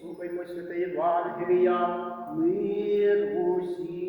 слухаймо святе Євангелія, мир усім.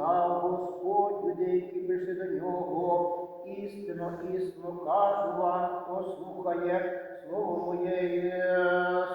Сказав Господь, люди, які прийшли до нього. Істинно, істинно кажу вам, хто слухає слово моє,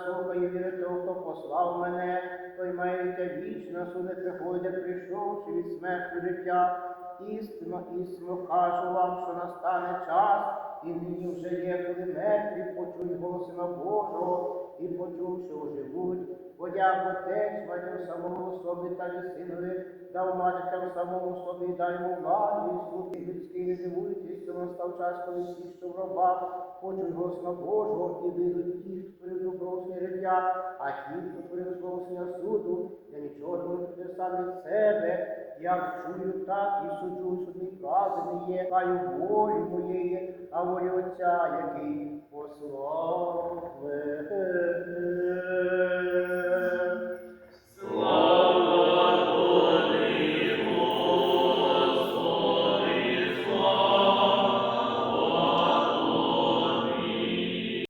слухає віри того, хто послав мене, той має життя вічне, суд не прийшовши від смерті життя. Істинно, істинно кажу вам, що настане час, і нині вже є, коли мертві почують голос Сина Божого, і почувши оживуть, подяку Отець, матір самому собі та й синові, дав матір самому собі, дай йому владу, і слухи людські, дивуйтесь, що настав час, коли всі, що в робах, почують голос Сина Божого, і вийдуть ті, хто перед проголошення життя, а ті, хто перед проголошення суду, я нічого не можу сам від себе, як чую, так і суджу, суд мій праведний є, хай волі моєї, а волі Отця, який послав мене.